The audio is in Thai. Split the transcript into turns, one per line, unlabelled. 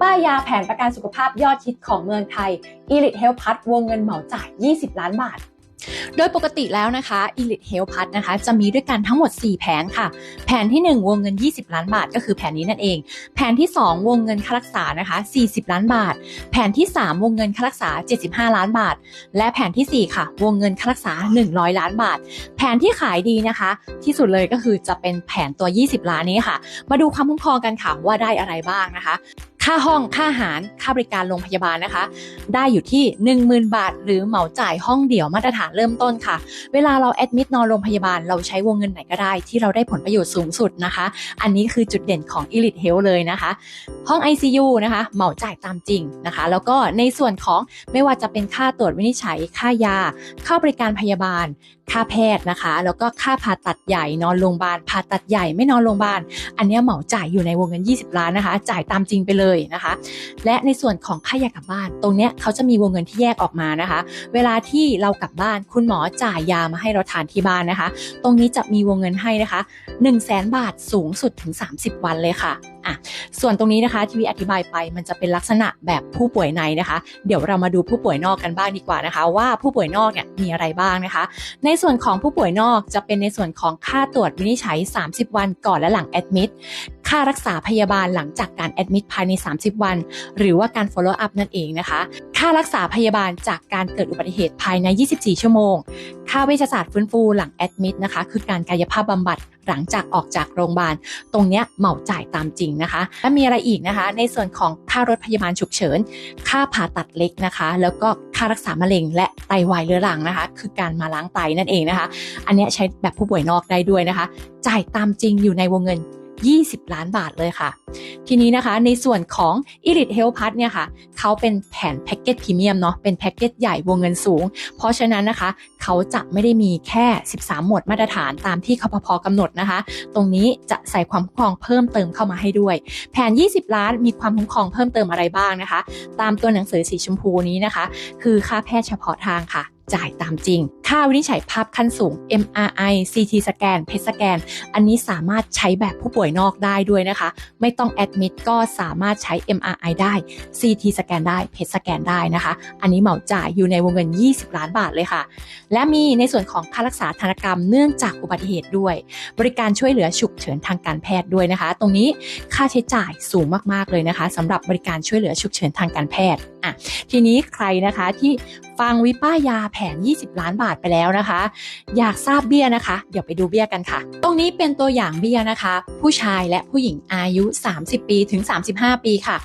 ป้ายยาแผนประกันสุขภาพยอดฮิตของเมืองไทย Elite Health Plus วงเงินเหมาจ่าย 20 ล้านบาท โดยปกติแล้วนะคะ Elite Health Plus นะคะ จะมีด้วยกันทั้งหมด 4 แผนค่ะ แผนที่ 1 วงเงิน 20 ล้านบาท ก็คือแผนนี้นั่นเอง แผนที่ 2 วงเงินค่ารักษานะคะ 40 ล้านบาท แผนที่ 3 วงเงินค่ารักษา 75 ล้านบาท และแผนทีสี่4 ค่ะ วงเงินค่ารักษา 100 ล้านบาท แผนที่ขายดีนะคะ ที่สุดเลยก็คือจะเป็นแผนตัว 20 ล้านนี้ค่ะ มาดูความคุ้มครองกันค่ะว่าได้อะไรบ้างนะคะ ค่าห้องค่าอาหารค่าบริการโรงพยาบาลนะคะ ได้อยู่ที่ 10,000 บาท หรือเหมาจ่ายห้องเดี่ยวมาตรฐานเริ่มต้นค่ะ เวลาเราแอดมิดนอนโรงพยาบาลเราใช้วงเงินไหนก็ได้ ที่เราได้ผลประโยชน์สูงสุดนะคะ อันนี้คือจุดเด่นของ Elite Health เลยนะคะ ห้อง ICU นะคะ เหมาจ่ายตามจริงนะคะ แล้วก็ในส่วนของไม่ว่าจะเป็นค่าตรวจวินิจฉัยค่ายา ค่าบริการพยาบาล ค่าแพทย์นะคะ แล้วก็ค่าผ่าตัดใหญ่นอนโรงพยาบาลผ่าตัดใหญ่ไม่นอนโรงพยาบาลอันนี้เหมาจ่ายอยู่ในวงเงิน 20 ล้านนะคะ จ่ายตามจริงไปเลยนะคะ และในส่วนของค่ายากลับบ้าน ตรงเนี้ยเขาจะมีวงเงินที่แยกออกมานะคะ เวลาที่เรากลับบ้านคุณหมอจ่ายยามาให้เราทานที่บ้านนะคะ ตรงนี้จะมีวงเงินให้นะคะ 1 0 0 0 0แบาทสูงสุดถึง 30 วันเลยค่ะอะส่วนตรงนี้นะคะที่วีอธิบายไปมันจะเป็นลักษณะแบบผู้ป่วยในนะคะ เดี๋ยวเรามาดูผู้ป่วยนอกกันบ้างดีกว่านะคะ ว่าผู้ป่วยนอกเนี่ยมีอะไรบ้างนะคะ ในส่วนของผู้ป่วยนอกจะเป็นในส่วนของค่าตรวจวินิจฉัย 30 วันก่อนและหลังแอดมิด ค่ารักษาพยาบาลหลังจากการแอดมิดภายใน 30 วัน หรือว่าการ follow up นั่นเองนะคะ ค่ารักษาพยาบาลจากการเกิดอุบัติเหตุภายใน 24 ชั่วโมง ค่าเวชศาสตร์ฟื้นฟูหลังแอดมิดนะคะ คือการกายภาพบำบัดหลังจากออกจากโรงพยาบาล ตรงเนี้ยเหมาจ่ายตามจริงนะคะ และมีอะไรอีกนะคะ ในส่วนของค่ารถพยาบาลฉุกเฉิน ค่าผ่าตัดเล็กนะคะ แล้วก็ค่ารักษามะเร็ง และไตวายเรื้อรังนะคะ คือการมาล้างไตนั่นเองนะคะ อันนี้ใช้แบบผู้ป่วยนอกได้ด้วยนะคะ จ่ายตามจริงอยู่ในวงเงิน 20 ล้านบาทเลยค่ะ ทีนี้นะคะในส่วนของ Elite Health Plus เนี่ยค่ะเขาเป็นแผนแพ็กเกจพรีเมียมเนาะเป็นแพ็กเกจใหญ่วงเงินสูง เพราะฉะนั้นนะคะเขาจะไม่ได้มีแค่ 13 หมวดมาตรฐานตามที่คพพกำหนดนะคะ ตรงนี้จะใส่ความคุ้มครองเพิ่มเติมเข้ามาให้ด้วย แผน 20 ล้านมีความคุ้มครองเพิ่มเติมอะไรบ้างนะคะ ตามตัวหนังสือสีชมพูนี้นะคะ คือค่าแพทย์เฉพาะทางค่ะจ่ายตามจริงค่าวินิจฉัยภาพขั้นสูง MRI CT สแกน PET สแกน อันนี้สามารถใช้แบบผู้ป่วยนอกได้ด้วยนะคะ ไม่ต้องแอดมิดก็สามารถใช้ MRI ได้ CT สแกนได้ PET สแกนได้นะคะ อันนี้เหมาจ่ายอยู่ในวงเงิน 20 ล้านบาทเลยค่ะ และมีในส่วนของค่ารักษาธนกรรมเนื่องจากอุบัติเหตุด้วย บริการช่วยเหลือฉุกเฉินทางการแพทย์ด้วยนะคะ ตรงนี้ค่าใช้จ่ายสูงมากๆเลยนะคะสำหรับบริการช่วยเหลือฉุกเฉินทางการแพทย์อะทีนี้ใครนะคะที่ฟังวิป้ายาแผน 20 ล้านบาทไปแล้วนะคะ อยากทราบเบี้ยนะคะ เดี๋ยวไปดูเบี้ยกันค่ะ ตรงนี้เป็นตัวอย่างเบี้ยนะคะ ผู้ชายและผู้หญิงอายุ 30 ปีถึง 35 ปีค่ะ